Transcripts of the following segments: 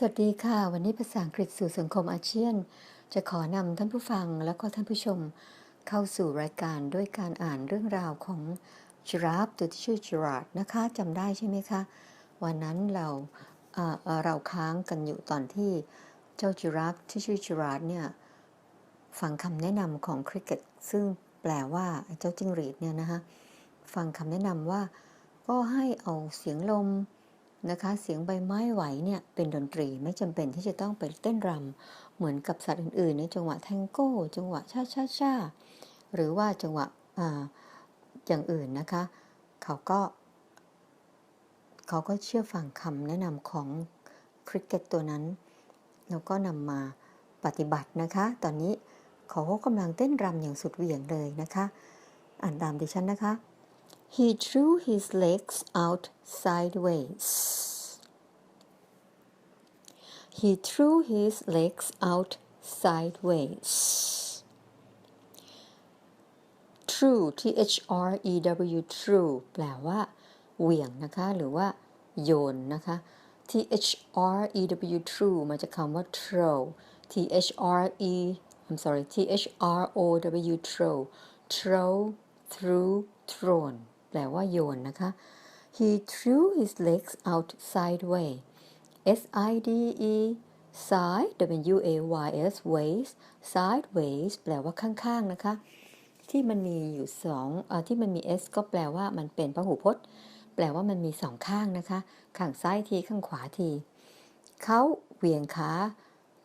สวัสดีค่ะ วันนี้ภาษาอังกฤษสู่สังคมอาเซียน จะขอนำท่านผู้ฟังและก็ท่านผู้ชม เข้าสู่รายการด้วยการอ่านเรื่องราวของจิราฟตัวที่ชื่อจิราดนะคะจำได้ใช่ไหมคะ วันนั้นเราเอ่อเราค้างกันอยู่ตอนที่เจ้าจิราฟที่ชื่อจิราดเนี่ยฟังคำแนะนำของคริกเก็ตซึ่งแปลว่าเจ้าจิ้งหรีดเนี่ยนะคะฟังคำแนะนำว่าก็ให้เอาเสียงลม นะคะ เสียงใบไม้ไหวเนี่ยเป็นดนตรีไม่จำเป็นที่จะต้องไปเต้นรำเหมือนกับสัตว์อื่นๆ ในจังหวะแทงโก้ จังหวะชาชาชาหรือว่าจังหวะอาอย่างอื่นนะคะ เขาก็เขาก็เชื่อฟังคำแนะนำของคริกเก็ตตัวนั้น แล้วก็นำมาปฏิบัตินะคะ ตอนนี้เขาก็กำลังเต้นรำอย่างสุดเหวี่ยงเลยนะคะ อ่านตามดิฉันนะคะ He drew his legs out sideways. He threw his legs out sideways. True T H R E W true แปลว่าเหวี่ยงนะคะ หรือว่าโยนนะคะ T H R E W true มาจากคำว่า throw T H R E I'm sorry T H R O W throw throw threw thrown แปลว่าโยนนะคะ He threw his legs out sideways S I D E side W A Y S ways sideways แปลว่าข้างๆนะคะ ที่มันมีอยู่สองอที่มันมี s ก็แปลว่ามันเป็นพหูพจน์ แปลว่ามันมีสองข้างนะคะ ข้างซ้ายทีข้างขวาทีเขาเหวี่ยงขา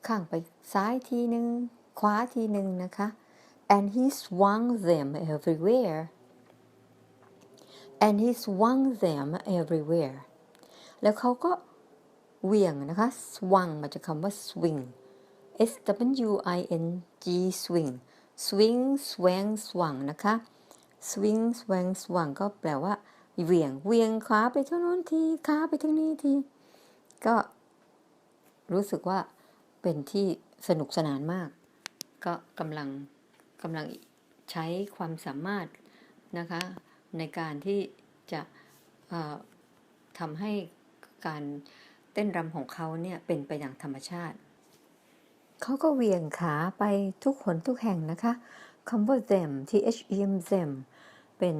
ข้างไปซ้ายทีหนึ่งขวาทีหนึ่งนะคะ and he swung them everywhere and he swung them everywhere แล้วเขาก็เหวี่ยงนะคะ swung มาจากคำว่า swing S W I N G swing swing swang swung นะคะ swing swang swung ก็แปลว่าเหวี่ยงเหวี่ยงขาไปทางโน้นทีขาไปทางนี้ที ก็รู้สึกว่าเป็นที่สนุกสนานมาก ก็กำลังกำลังใช้ความสามารถนะคะ ในการที่จะทำให้การเต้นรำของเขาเนี่ยเป็นไปอย่างธรรมชาติ เขาก็เหวี่ยงขาไปทุกหนทุกแห่งนะคะคำว่า them t h e m them เป็น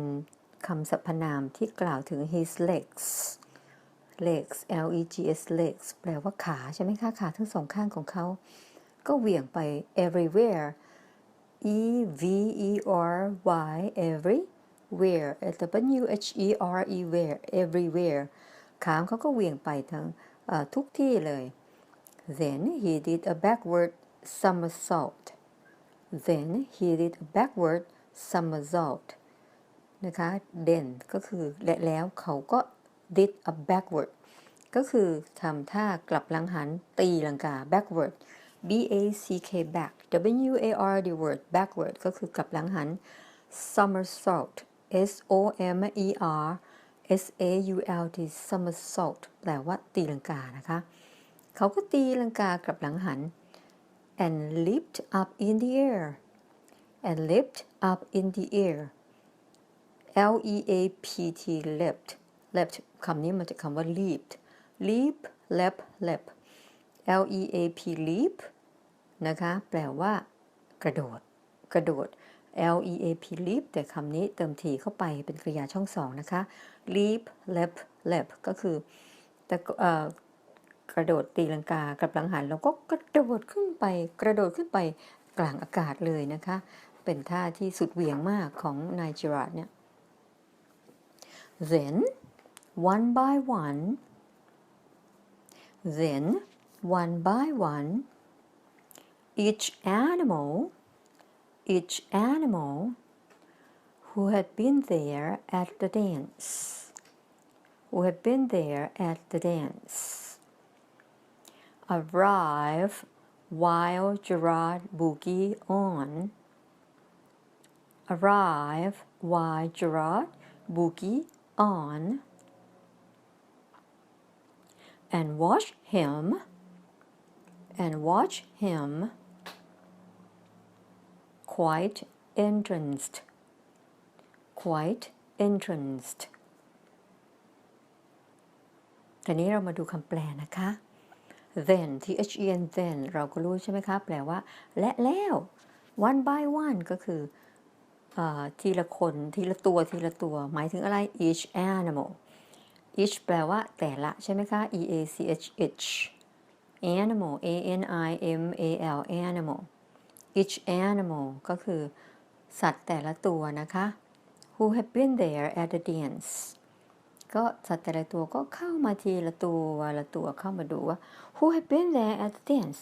คำสรรพนามที่กล่าวถึง his legs legs l e g s legs แปลว่าขาใช่ไหมคะ ขาทั้งสองข้างของเขา ก็เหวี่ยงไป everywhere e v e r y every where w h e r e where everywhere ขาของเขาก็เวียงไปทั้งทุกที่เลย Then he did a backward somersault. Then he did a backward somersault. นะคะ then ก็คือและแล้วเขาก็ did a backward ก็คือทำท่ากลับหลังหันตีลังกา backward b a c k back w a r d word backward ก็คือกลับหลังหัน somersault s o m e r s a u l t somersault แปลว่าตีลังกานะคะ เขาก็ตีลังกากลับหลังหัน and leaped up in the air and leaped up in the air L E A P T leapt leapt คำนี้มาจากคำว่า leaped leap leap leap L E A P leap นะคะ แปลว่ากระโดด กระโดด L E A P leap แต่คำนี้เติมทีเข้าไปเป็นกริยาช่องสองนะคะ leap leap leap ก็คือแต่กระโดดตีลังกากลับหลังหันแล้วก็กระโดดขึ้นไป กระโดดขึ้นไปกลางอากาศเลยนะคะ เป็นท่าที่สุดเหวี่ยงมากของนายจิราดเนี่ย then one by one then one by one each animal each animal who had been there at the dance who had been there at the dance arrive while Gerard boogie on. Arrive while Gerard boogie on. And watch him. And watch him. Quite entranced. Quite entranced. ตอนนี้เรามาดูคำแปลนะคะ then t h e n then เราก็รู้ใช่ไหมคะแปลว่า และแล้ว one by one ก็คือเออทีละคนทีละตัวทีละตัว หมายถึงอะไร each animal each แปลว่าแต่ละใช่ไหมคะ e a c h each animal a n i m a l animal each animal ก็คือ สัตว์แต่ละตัวนะคะ who have been there at the dance ก็สัตว์แต่ละตัวก็เข้ามาทีละตัวละตัวเข้ามาดูว่า who have been there at the dance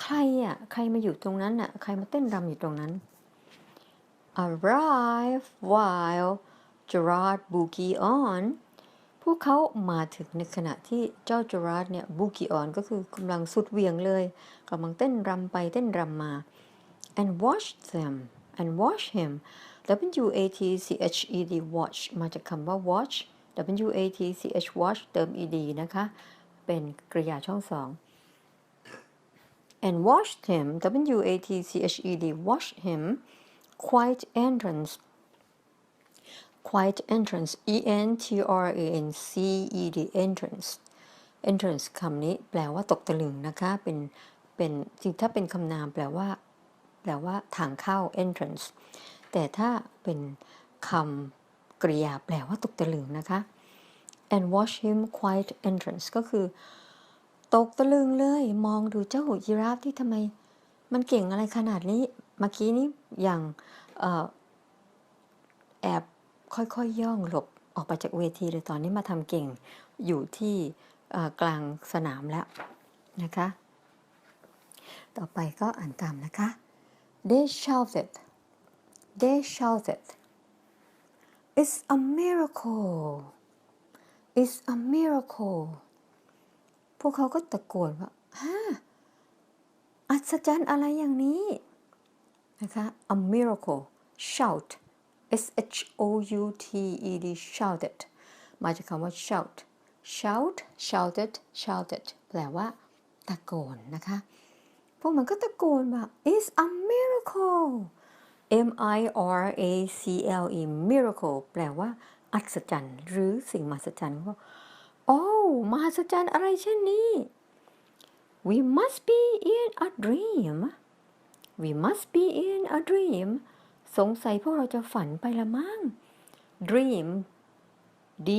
ใครอะ ใครมาอยู่ตรงนั้นอะ ใครมาเต้นรำอยู่ตรงนั้น arrive while Gerard boogie on พวกเขามาถึงในขณะที่เจ้าจ e ราร์ดเนี่ยบูกี้ออนก็คือกำลังสุดเวียงเลยกำลังเต้นรำไปเต้นรำมา and watch them and watch him W A T C H E D watch มาจากคำว่า watch W A T C H watch เติม ed นะคะ เป็นกริยาช่องสอง and watched him W A T C H E D watch him quiet entrance quiet entrance E N T R A N C E D entrance entrance คำนี้แปลว่าตกตะลึงนะคะ เป็น เป็น จริงถ้าเป็นคำนามแปลว่า แปลว่าทางเข้า entrance แต่ถ้าเป็นคำกริยาแปลว่าตกตะลึงนะคะ and watch him quiet entrance ก็คือ ตกตะลึงเลย มองดูเจ้ายีราฟที่ทำไม มันเก่งอะไรขนาดนี้ เมื่อกี้นี้อย่างอแอบค่อยๆย่องหลบออกไปจากเวทีเลยตอนนี้มาทำเก่งอยู่ที่กลางสนามแล้วนะคะ ต่อไปก็อ่านตามนะคะ they shouted they shouted it's a miracle it's a miracle พวกเขาก็ตะโกนว่าฮะอัศจรรย์อะไรอย่างนี้นะคะ a miracle shout S H O U T E D shouted มาจากคำว่า shout shout shouted shouted แปลว่า ตะโกนนะคะ พวกมันก็ตะโกนว่า it's a miracle M I R A C L E miracle Miracle แปลว่า อัศจรรย์ หรือสิ่งมหัศจรรย์ว่าโอ้มหัศจรรย์อะไรเช่นนี้ we must be in a dream we must be in a dream สงสัยพวกเราจะฝันไปละมั้ง dream D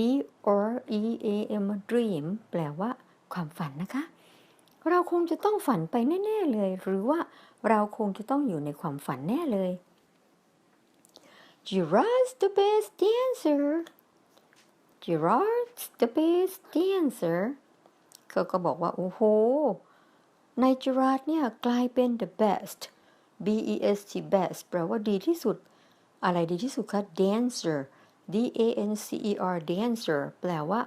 R E A M dream แปลว่า ความฝันนะคะ เราคงจะต้องฝันไปแน่ๆเลย หรือว่าเราคงจะต้องอยู่ในความฝันแน่เลย Gerard's the best dancer Gerard's the best dancer เขาก็บอกว่า โอ้โหในจ e ราร์ดเนี่ยกลายเป็น the best B E S T best แปลว่าดีที่สุด อะไรดีที่สุดคะ dancer D A N C E R dancer แปลว่า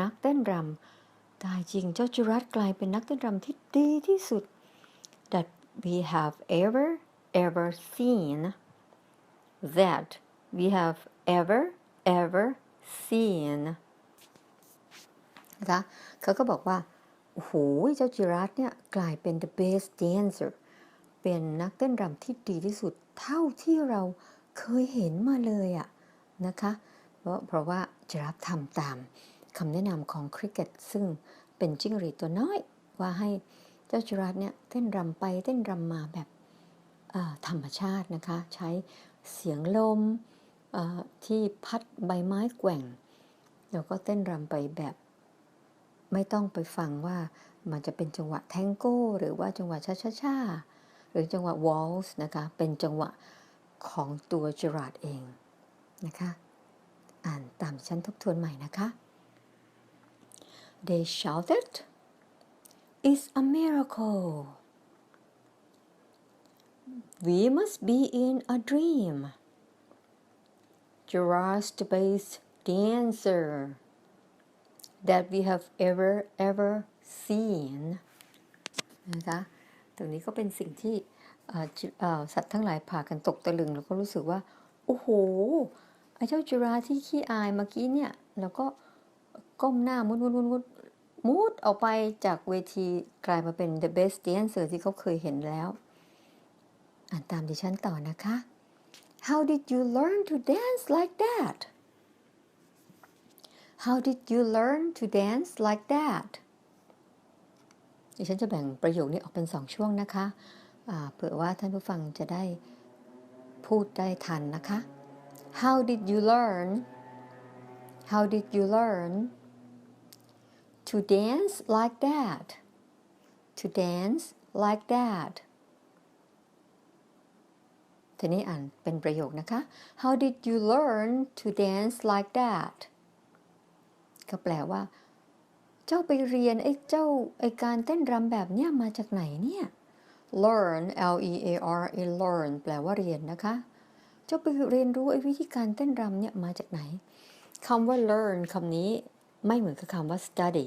นักเต้นรำ ตายจริงเจ้าจ e รัตกลายเป็นนักเต้นรำที่ดีที่สุด that we have ever ever seen that we have ever ever seen นะคะเขาก็บอกว่าโอ้โหเจ้าจิรัตเนี่ยกลายเป็น the best dancer เป็นนักเต้นรำที่ดีที่สุดเท่าที่เราเคยเห็นมาเลยอะนะคะ เพราะเพราะว่าจิรัตทำตาม คำแนะนำของคริกเก็ตซึ่งเป็นจิ้งหรีดตัวน้อย ว่าให้เจ้าจิรัตเนี่ยเต้นรำไปเต้นรำมาแบบธรรมชาตินะคะ ใช้เสียงลมที่พัดใบไม้แกว่ง แล้วก็เต้นรำไปแบบ ไม่ต้องไปฟังว่ามันจะเป็นจังหวะแทงโก้ หรือว่าจังหวะช้าๆหรือจังหวะวอลส์นะคะ เป็นจังหวะของตัวจิราดเองนะคะ อ่านตามชั้นทบทวนใหม่นะคะ They shouted It's a miracle We must be in a dream Gerard's the best dancer that we have ever ever seen นะคะตรงนี้ก็เป็นสิ่งที่สัตว์ทั้งหลายพากันตกตะลึง แล้วก็รู้สึกว่า โอ้โห ไอ้เจ้าจุราที่ขี้อายเมื่อกี้เนี่ย แล้วก็ ก้มหน้ามุดมุดมุดมุดมุดออกไปจากเวทีกลายมาเป็น the best dancer ที่เขาเคยเห็นแล้ว อ่านตามดิฉันต่อนะคะ How did you learn to dance like that? How did you learn to dance like that? ดิฉันจะแบ่งประโยคนี้ออกเป็นสองช่วงนะคะเผื่อว่าท่านผู้ฟังจะได้พูดได้ทันนะคะ How did you learn How did you learn to dance like that to dance like that ทีนี้อ่านเป็นประโยคนะคะ How did you learn to dance like that ก็แปลว่า เจ้าไปเรียนไอ้เจ้าไอ้การเต้นรำแบบเนี้ยมาจากไหนเนี่ย learn L E A R A learn แปลว่าเรียนนะคะ เจ้าไปเรียนรู้ไอ้วิธีการเต้นรำเนี่ยมาจากไหนคำว่า learn คำนี้ ไม่เหมือนกับคำว่า study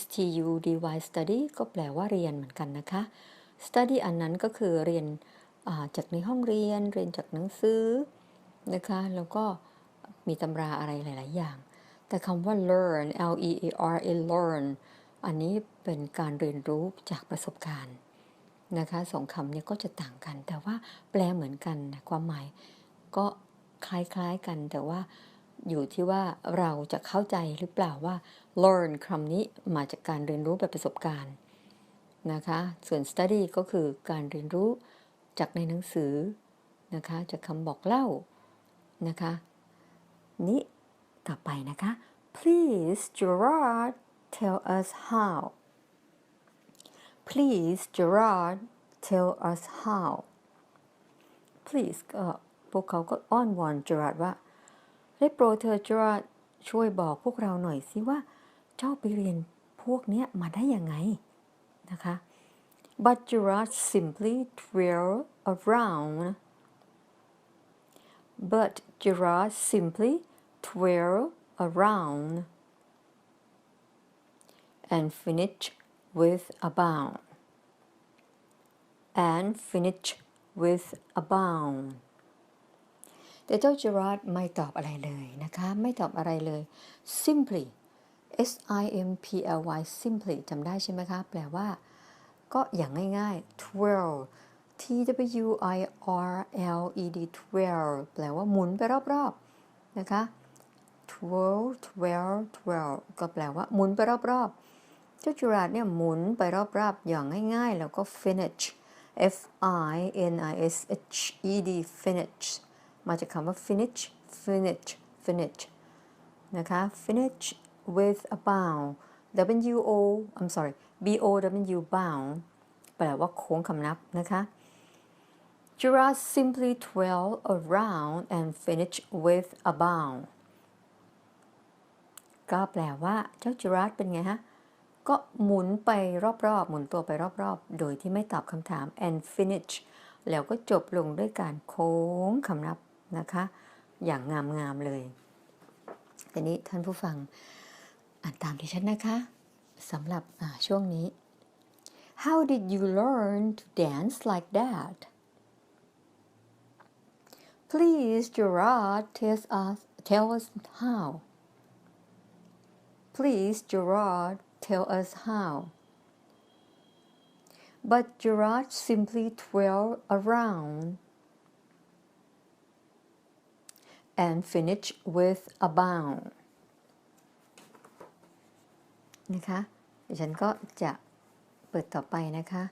S T U D Y study ก็แปลว่าเรียนเหมือนกันนะคะ study อันนั้นก็คือเรียนจากในห้องเรียน เรียนจากหนังสือนะคะ แล้วก็มีตำราอะไรหลาย ๆ อย่าง แต่คำว่า learn L E A R A learn อันนี้เป็นการเรียนรู้จากประสบการณ์นะคะสองคำนี้ก็จะต่างกัน แต่ว่าแปลเหมือนกันนะความหมายก็คล้าย ๆ กันแต่ว่า อยู่ที่ว่าเราจะเข้าใจหรือเปล่าว่า learn คำนี้มาจากการเรียนรู้แบบประสบการณ์นะคะ ส่วน study ก็คือการเรียนรู้จากในหนังสือนะคะ จากคำบอกเล่านะคะ นี้ต่อไปนะคะ please Gerard tell us how please Gerard tell us how please ก็พวกเขาก็อ้อนวอน Gerard ว่า ได้โปรดเธอช่วยบอกพวกเราหน่อยสิว่า เจ้าไปเรียนพวกเนี้ยมาได้ยังไงนะคะ but Gerard simply twirled around. But Gerard simply twirled around and finished with a bound. And finished with a bound. แต่เจ้าจอราร์ดไม่ตอบอะไรเลยนะคะ ไม่ตอบอะไรเลย simply S I M P L Y simply จำได้ใช่ไหมคะ แปลว่า ก็อย่างง่ายๆ twirl T W I R L E D twirl แปลว่าหมุนไปรอบๆ นะคะ twirl twirl twirl ก็แปลว่าหมุนไปรอบๆ เจ้าจุราดเนี่ยหมุนไปรอบๆ อย่างง่ายๆ แล้วก็ finish F I N I S H E D finish มาจากคำว่า finish finish finish นะคะ finish with a bound w o I'm sorry b o w bound แปลว่าโค้งคำนับนะคะ Jura simply twirl around and finish with a bound ก็แปลว่าเจ้าจิราสเป็นไงฮะ ก็หมุนไปรอบๆ หมุนตัวไปรอบๆ โดยที่ไม่ตอบคำถาม and finish แล้วก็จบลงด้วยการโค้งคำนับ นะคะ อย่างงามๆเลยทีนี้ท่านผู้ฟังอ่านตามที่ฉันนะคะสำหรับช่วงนี้ How did you learn to dance like that? Please, Gerard, tell us, tell us how. Please, Gerard, tell us how. But Gerard simply twirled around and finish with a bound. นะคะดิฉันก็จะเปิดต่อไปนะคะ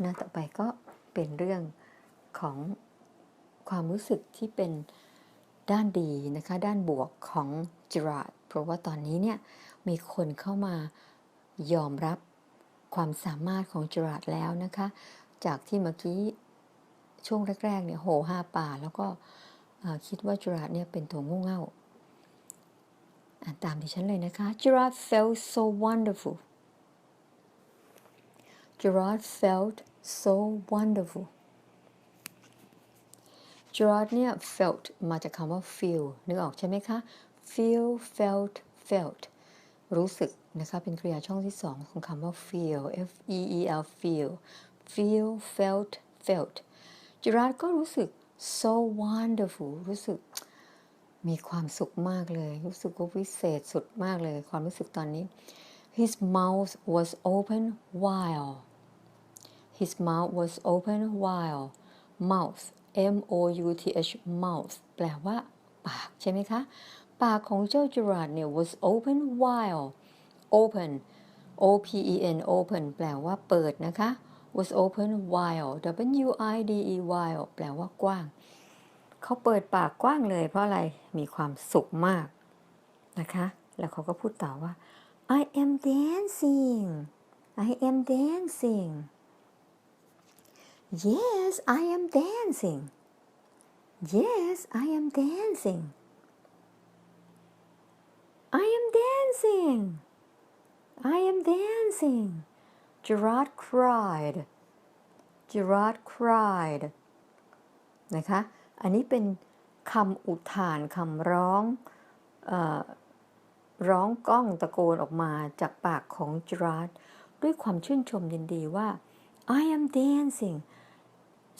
หน้าต่อไปก็เป็นเรื่องของความรู้สึกที่เป็นด้านดีนะคะ ด้านบวกของจิราดเพราะว่าตอนนี้เนี่ย มีคนเข้ามายอมรับความสามารถของจิราดแล้วนะคะ จากที่เมื่อกี้ช่วงแรกๆเนี่ยโหห้าป่าแล้วก็ คิดว่าจิราเนี่ยเป็นตัวงูเง่าอ่านตามดิฉันเลยนะคะ Gerard felt so wonderful Gerard felt so wonderful Gerard เนี่ย felt มาจากคำว่า feel นึกออกใช่ไหมคะ feel felt felt รู้สึกนะคะ เป็นกริยาช่องที่สองของคำว่า feel f e e l feel feel felt felt Gerard ก็รู้สึก so wonderful รู้สึกมีความสุขมากเลย รู้สึกว่าวิเศษสุดมากเลย ความรู้สึกตอนนี้ his mouth was open while his mouth was open while mouth M O U T H mouth แปลว่า ปากใช่ไหมคะ ปากของเจ้าจราดเนี่ย was open while open O P E N open แปลว่าเปิดนะคะ was open while W I D E while แปลว่ากว้าง เขาเปิดปากกว้างเลยเพราะอะไรมีความสุขมากนะคะ แล้วเขาก็พูดต่อว่า I am dancing I am dancing Yes I am dancing Yes I am dancing I am dancing I am dancing Gerard cried Gerard cried นะคะ อันนี้เป็นคำอุทานคำร้องออร้องก้องตะโกนออกมาจากปากของจร a ดด้วยความชื่นชมยินดีว่า I am dancing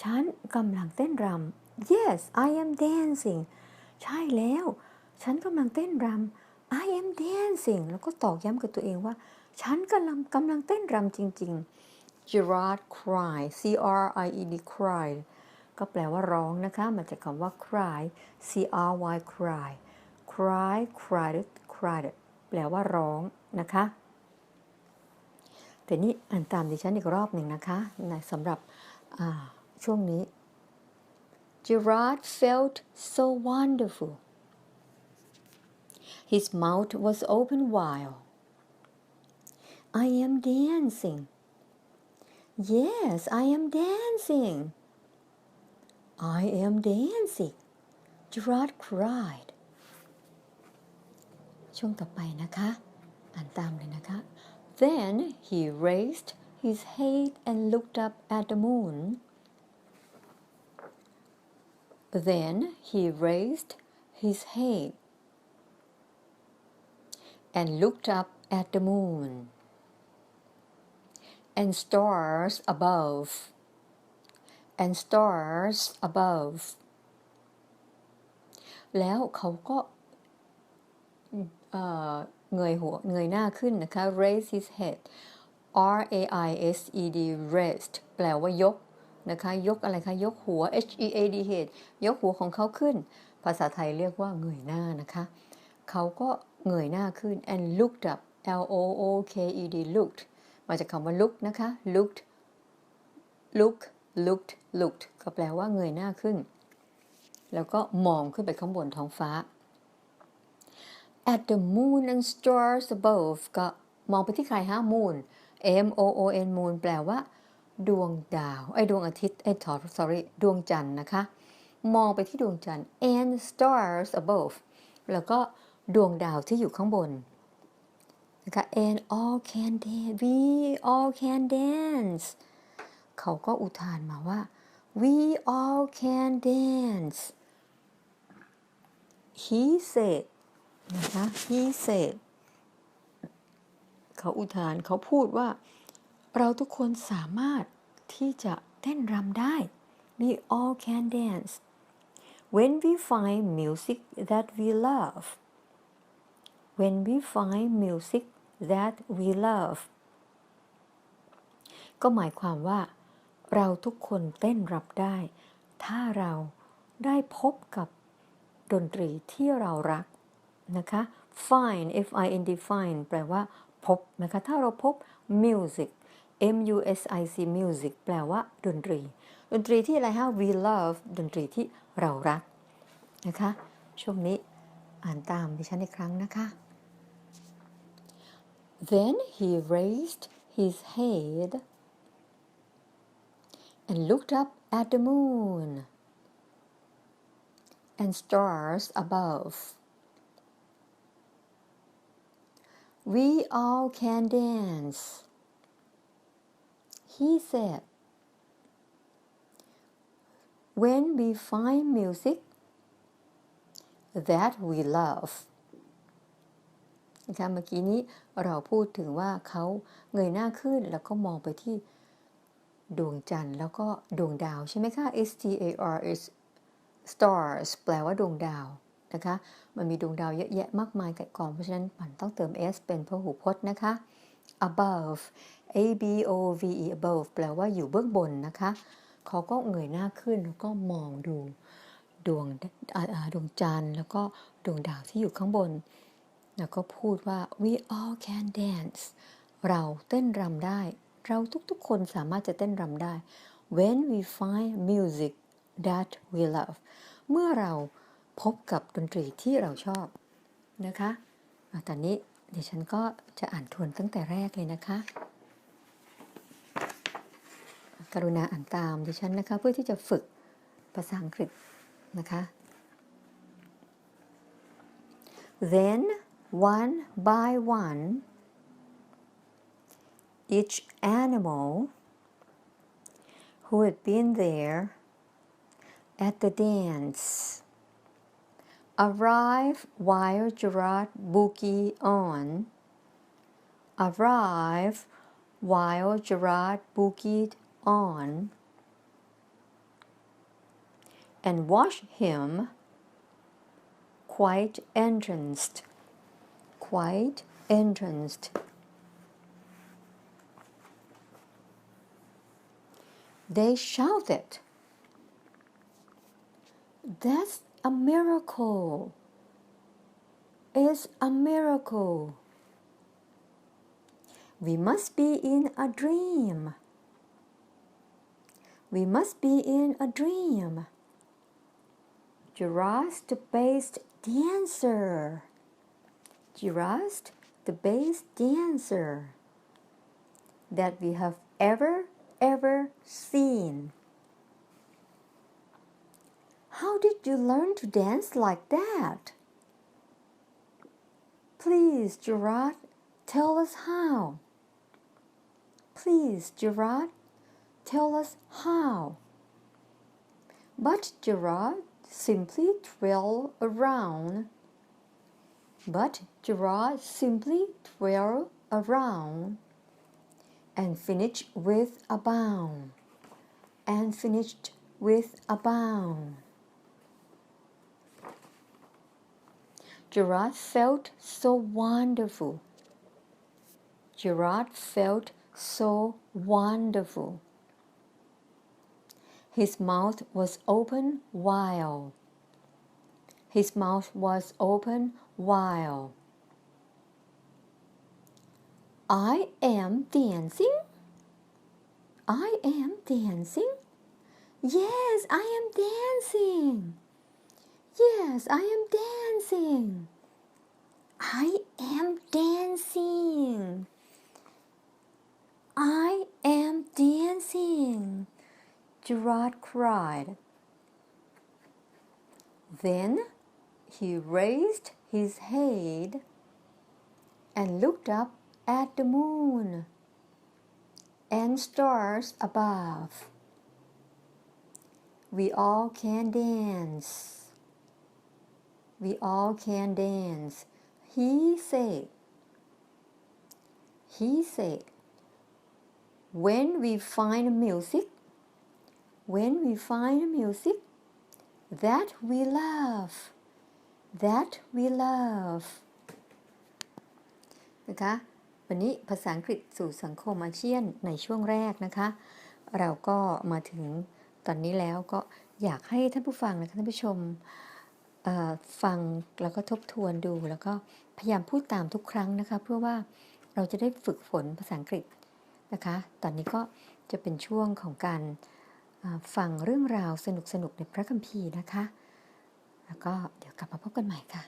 ฉันกำลังเต้นรำ Yes I am dancing ใช่แล้ว ฉันกำลังเต้นรำ I am dancing แล้วก็ตอกย้ำกับตัวเองว่า ฉันกำลังกำลังเต้นรำจริง ๆ Gerard cried C R I E D cried ก็แปลว่าร้องนะคะ มาจากคำว่า cry C R Y cry cry cried cried แปลว่าร้องนะคะแต่นี่อ่านตามดิฉันอีกรอบหนึ่งนะคะในสำหรับช่วงนี้ Gerard felt so wonderful His mouth was open wide I am dancing Yes I am dancing I am dancing Gerard cried ช่วงต่อไปนะคะ อ่านตามเลยนะคะ Then he raised his head and looked up at the moon. Then he raised his head and looked up at the moon And stars above and stars above แล้วเขาก็เงยหัวเงยหน้าขึ้นนะคะ raise his head R A I S E D raised แปลว่ายกนะคะ ยกอะไรคะ ยกหัว H E A D head ยกหัวของเขาขึ้น ภาษาไทยเรียกว่าเงยหน้านะคะ เขาก็เงยหน้าขึ้น and looked up L O O K E D looked มาจากคำว่า look นะคะ looked look looked looked ก็แปลว่าเงยหน้าขึ้น แล้วก็มองขึ้นไปข้างบนท้องฟ้า at the moon and stars above ก็มองไปที่ใครฮะ moon M O O N moon แปลว่า ดวงดาว ไอ้ดวงอาทิตย์ ไอ้ sorry ดวงจันทร์นะคะ มองไปที่ดวงจันทร์ and stars above แล้วก็ดวงดาวที่อยู่ข้างบน นะคะ and all can dance we all can dance เขาก็อุทานมาว่า we all can dance he said นะคะ he said เขาอุทานเขาพูดว่า เราทุกคนสามารถที่จะเต้นรำได้ we all can dance when we find music that we love when we find music that we love ก็หมายความว่า เราทุกคนเต้นรำได้ ถ้าเราได้พบกับดนตรีที่เรารักนะคะ find f i n d find แปลว่า พบนะคะ ถ้าเราพบ music m u s i c music แปลว่า ดนตรี ดนตรีที่อะไรฮะ we love ดนตรีที่เรารักนะคะ ช่วงนี้อ่านตามดิฉันอีกครั้งนะคะ then he raised his head and looked up at the moon and stars above We all can dance. He said, when we find music that we love นะคะเมื่อกี้นี้เราพูดถึงว่าเขาเงยหน้าขึ้นแล้วก็มองไปที่ดวงจันทร์แล้วก็ดวงดาวใช่ไหมคะ S T A R S stars แปลว่าดวงดาวนะคะ มันมีดวงดาวเยอะแยะมากมายก่กอนเพราะฉะนั้นมันต้องเติม s เป็นพหูพจน์นะคะ above a b o v e above แปลว่าอยู่เบื้องบนนะคะ เขาก็เงยหน้าขึ้นแล้วก็มองดูดวงดวงจันทร์แล้วก็ดวงดาวที่อยู่ข้างบน แล้วก็พูดว่า we all can dance เราเต้นรำได้ เราทุกๆคนสามารถจะเต้นรำได้ when we find music that we love เมื่อเราพบกับดนตรีที่เราชอบนะคะตอนนี้เดี๋ยวฉันก็จะอ่านทวนตั้งแต่แรกเลยนะคะ กรุณาอ่านตามดิฉันนะคะ เพื่อที่จะฝึกภาษาอังกฤษนะคะ then one by one each animal who had been there at the dance arrived while Gerard boogie on arrived while Gerard boogied on and watched him quite entranced quite entranced. They shouted that's a miracle. It's a miracle. We must be in a dream. We must be in a dream. The bass dancer Gerard the bass dancer that we have ever ever seen how did you learn to dance like that? Please, Gerard, tell us how. Please, Gerard, tell us how. But Gerard simply twirled around. But Gerard simply twirled around and finished with a bound. And finished with a bound. Gerard felt so wonderful. Gerard felt so wonderful. His mouth was open wide. His mouth was open wide. I am dancing. I am dancing. Yes, I am dancing. Yes, I am dancing. I am dancing. I am dancing. Gerard cried. Then he raised his head and looked up at the moon and stars above. We all can dance. We all can dance. He said. He said. When we find music, when we find music that we love, that we love นะคะวันนี้ภาษาอังกฤษสู่สังคมอาเซียนในช่วงแรกนะคะ เราก็มาถึงตอนนี้แล้วก็อยากให้ท่านผู้ฟังนะคะท่านผู้ชมฟังแล้วก็ทบทวนดู แล้วก็พยายามพูดตามทุกครั้งนะคะ เพื่อว่าเราจะได้ฝึกฝนภาษาอังกฤษนะคะ ตอนนี้ก็จะเป็นช่วงของการฟังเรื่องราวสนุกๆในพระคัมภีร์นะคะ แล้วก็เดี๋ยวกลับมาพบกันใหม่ค่ะ